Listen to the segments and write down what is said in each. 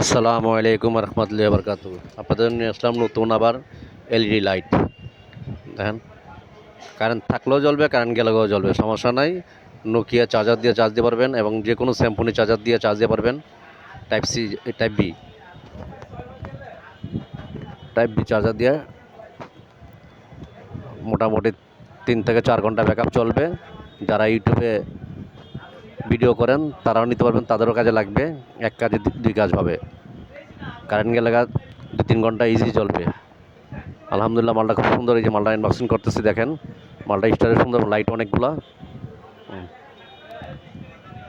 আসসালামু আলাইকুম রহমতুল্লাহ বরকাত আপনাদের নিয়ে আসলাম নতুন আবার এলইডি লাইট। দেখেন কারেন্ট থাকলেও জ্বলবে কারেন্ট গেলেও জ্বলবে, সমস্যা নাই। নোকিয়া চার্জার দিয়ে চার্জ দিতে পারবেন এবং যে কোনো স্যাম্পুনি চার্জার দিয়ে চার্জ দিতে পারবেন। Type C type B type B charger দিয়ে মোটামুটি তিন থেকে চার ঘণ্টা ব্যাকআপ চলবে। যারা ইউটিউবে ভিডিও করেন, তারাও নিতে পারবেন, তাদেরও কাজে লাগবে। এক কাজে দুই কাজ হবে। কারেন্ট গেলে গা দু তিন ঘণ্টা ইজি চলবে। আলহামদুলিল্লাহ, মালটা খুব সুন্দর এই যে মালটা আনবক্সিং করতেছি, দেখেন। মালটা স্টারের সুন্দর লাইট অনেকগুলা।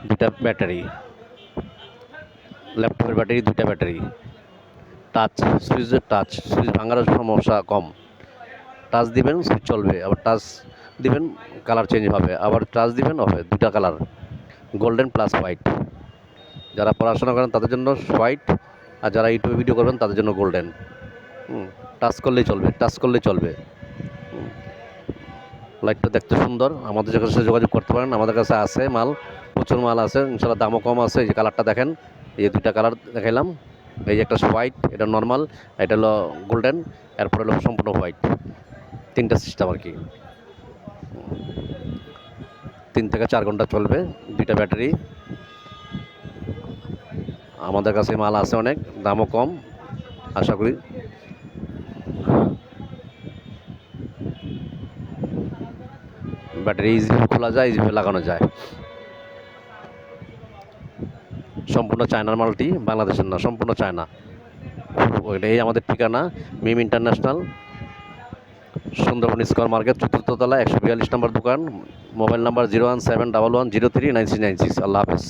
দুটা ব্যাটারি। ল্যাপটপের ব্যাটারি দুটা ব্যাটারি। টাচ সুইচের টাচ সুইচ ভাঙার সমস্যা কম। টাচ দিবেন সুইচ চলবে। আবার টাচ দিবেন কালার চেঞ্জ হবে। আবার টাচ দিবেন, হবে। দুটা কালার গোল্ডেন প্লাস হোয়াইট যারা পড়াশোনা করেন তাদের জন্য হোয়াইট আর যারা ইউটিউবে ভিডিও করবেন তাদের জন্য গোল্ডেন টাচ করলেই চলবে টাচ করলেই চলবে। লাইটটা দেখতে সুন্দর। আমাদের কাছে যোগাযোগ করতে পারেন, আমাদের কাছে আছে মাল, প্রচুর মাল আছে ইনশাল্লাহ দামও কম আছে। এই যে কালারটা দেখেন, এই দুইটা কালার দেখাইলাম। এই যে একটা হোয়াইট এটা নর্মাল এটা হলো গোল্ডেন এরপর হলো সম্পূর্ণ হোয়াইট তিনটা সিস্টেম আর কি। তিন থেকে চার ঘণ্টা চলবে, দুইটা ব্যাটারি। আমাদের কাছে মাল আছে অনেক, দামও কম, আশা করি। ব্যাটারি ইজিভাবে খোলা যায় ইজিভাবে লাগানো যায়। সম্পূর্ণ চায়নার মালটি, বাংলাদেশের না, সম্পূর্ণ চায়না। এই আমাদের ঠিকানা, Meem international. Sundarban square market, চতুর্থ তলা, একশো বিয়াল্লিশ নম্বর দোকান, mobile number zero one seven double one zero three nine six nine six. আল্লাহ হাফেজ।